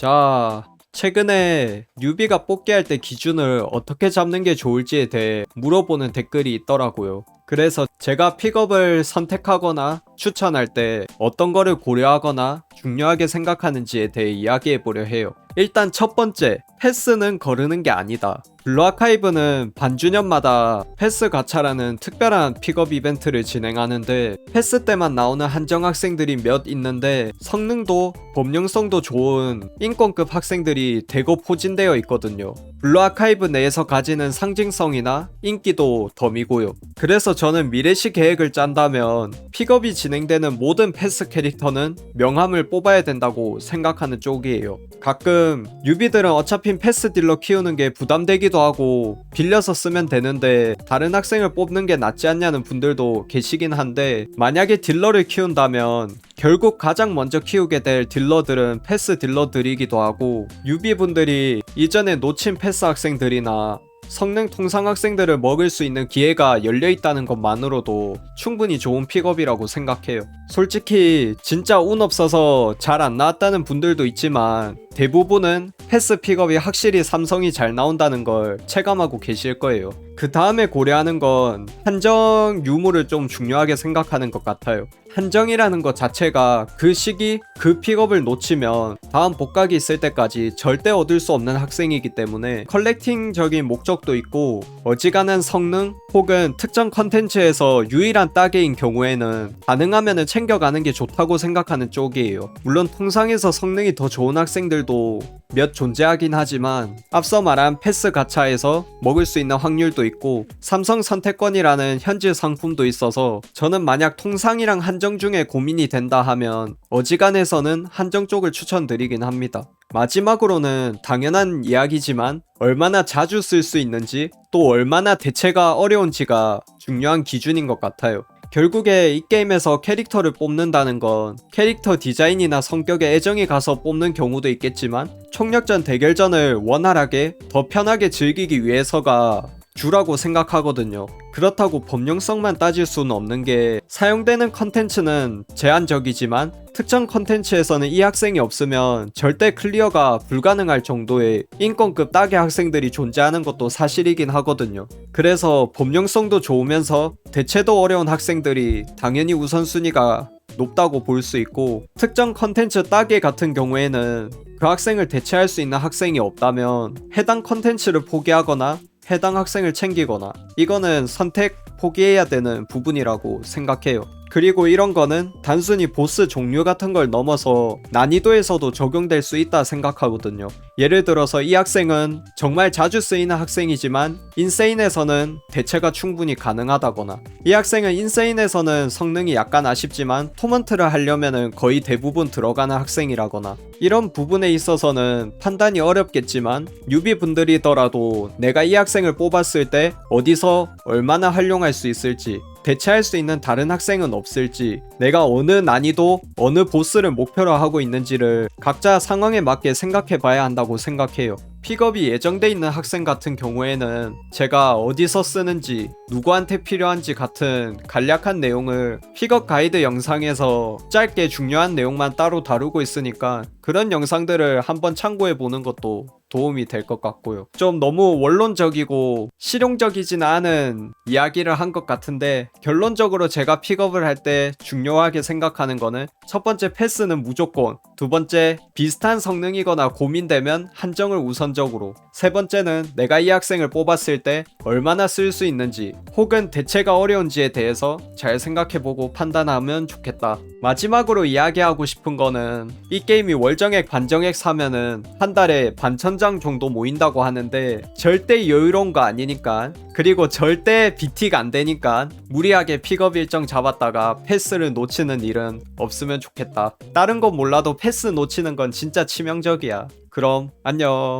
자, 최근에 뉴비가 뽑기 할 때 기준을 어떻게 잡는 게 좋을지에 대해 물어보는 댓글이 있더라고요. 그래서 제가 픽업을 선택하거나 추천할 때 어떤 거를 고려하거나 중요하게 생각하는지에 대해 이야기해 보려 해요. 일단 첫 번째, 패스는 거르는 게 아니다. 블루 아카이브는 반주년마다 패스 가차라는 특별한 픽업 이벤트를 진행하는데 패스 때만 나오는 한정 학생들이 몇 있는데 성능도 범용성도 좋은 인권급 학생들이 대거 포진되어 있거든요. 블루 아카이브 내에서 가지는 상징성이나 인기도 덤이고요. 그래서 저는 미래시 계획을 짠다면 픽업이 진행되는 모든 패스 캐릭터는 명함을 뽑아야 된다고 생각하는 쪽이에요. 가끔 유비들은 어차피 패스 딜러 키우는 게 부담되기도 하고 빌려서 쓰면 되는데 다른 학생을 뽑는 게 낫지 않냐는 분들도 계시긴 한데 만약에 딜러를 키운다면 결국 가장 먼저 키우게 될 딜러들은 패스 딜러들이기도 하고 유비분들이 이전에 놓친 패스 학생들이나 성능 통상 학생들을 먹을 수 있는 기회가 열려 있다는 것만으로도 충분히 좋은 픽업이라고 생각해요. 솔직히 진짜 운 없어서 잘 안 나왔다는 분들도 있지만 대부분은 패스 픽업이 확실히 삼성이 잘 나온다는 걸 체감하고 계실 거예요. 그 다음에 고려하는 건 한정 유무를 좀 중요하게 생각하는 것 같아요. 한정이라는 것 자체가 그 시기 그 픽업을 놓치면 다음 복각이 있을 때까지 절대 얻을 수 없는 학생이기 때문에 컬렉팅적인 목적도 있고 어지간한 성능 혹은 특정 컨텐츠에서 유일한 따개인 경우에는 가능하면 챙겨가는 게 좋다고 생각하는 쪽이에요. 물론 통상에서 성능이 더 좋은 학생들 도 몇 존재하긴 하지만 앞서 말한 패스 가차에서 먹을 수 있는 확률도 있고 삼성 선택권이라는 현지 상품도 있어서 저는 만약 통상이랑 한정 중에 고민이 된다 하면 어지간해서는 한정 쪽을 추천드리긴 합니다. 마지막으로는 당연한 이야기지만 얼마나 자주 쓸 수 있는지 또 얼마나 대체가 어려운지가 중요한 기준인 것 같아요. 결국에 이 게임에서 캐릭터를 뽑는다는 건 캐릭터 디자인이나 성격에 애정이 가서 뽑는 경우도 있겠지만 총력전 대결전을 원활하게 더 편하게 즐기기 위해서가 주라고 생각하거든요. 그렇다고 범용성만 따질 수는 없는 게 사용되는 컨텐츠는 제한적이지만 특정 컨텐츠에서는 이 학생이 없으면 절대 클리어가 불가능할 정도의 인권급 따개 학생들이 존재하는 것도 사실이긴 하거든요. 그래서 범용성도 좋으면서 대체도 어려운 학생들이 당연히 우선순위가 높다고 볼 수 있고 특정 컨텐츠 따개 같은 경우에는 그 학생을 대체할 수 있는 학생이 없다면 해당 컨텐츠를 포기하거나 해당 학생을 챙기거나 이거는 선택 포기해야 되는 부분이라고 생각해요. 그리고 이런 거는 단순히 보스 종류 같은 걸 넘어서 난이도에서도 적용될 수 있다 생각하거든요. 예를 들어서 이 학생은 정말 자주 쓰이는 학생이지만 인세인에서는 대체가 충분히 가능하다거나 이 학생은 인세인에서는 성능이 약간 아쉽지만 토먼트를 하려면은 거의 대부분 들어가는 학생이라거나 이런 부분에 있어서는 판단이 어렵겠지만 유비분들이더라도 내가 이 학생을 뽑았을 때 어디서 얼마나 활용할 수 있을지 대체할 수 있는 다른 학생은 없을지, 내가 어느 난이도, 어느 보스를 목표로 하고 있는지를 각자 상황에 맞게 생각해 봐야 한다고 생각해요. 픽업이 예정돼 있는 학생 같은 경우에는 제가 어디서 쓰는지, 누구한테 필요한지 같은 간략한 내용을 픽업 가이드 영상에서 짧게 중요한 내용만 따로 다루고 있으니까 그런 영상들을 한번 참고해 보는 것도 도움이 될 것 같고요. 좀 너무 원론적이고 실용적이진 않은 이야기를 한 것 같은데 결론적으로 제가 픽업을 할 때 중요하게 생각하는 거는 첫 번째 패스는 무조건, 두 번째 비슷한 성능이거나 고민되면 한정을 우선적으로, 세 번째는 내가 이 학생을 뽑았을 때 얼마나 쓸 수 있는지 혹은 대체가 어려운지에 대해서 잘 생각해보고 판단하면 좋겠다. 마지막으로 이야기하고 싶은 거는 이 게임이 월정액 반정액 사면은 한 달에 반천장 정도 모인다고 하는데 절대 여유로운 거 아니니까 그리고 절대 BT가 안 되니까 무리하게 픽업 일정 잡았다가 패스를 놓치는 일은 없으면 좋겠다. 다른 건 몰라도 패스 놓치는 건 진짜 치명적이야. 그럼 안녕.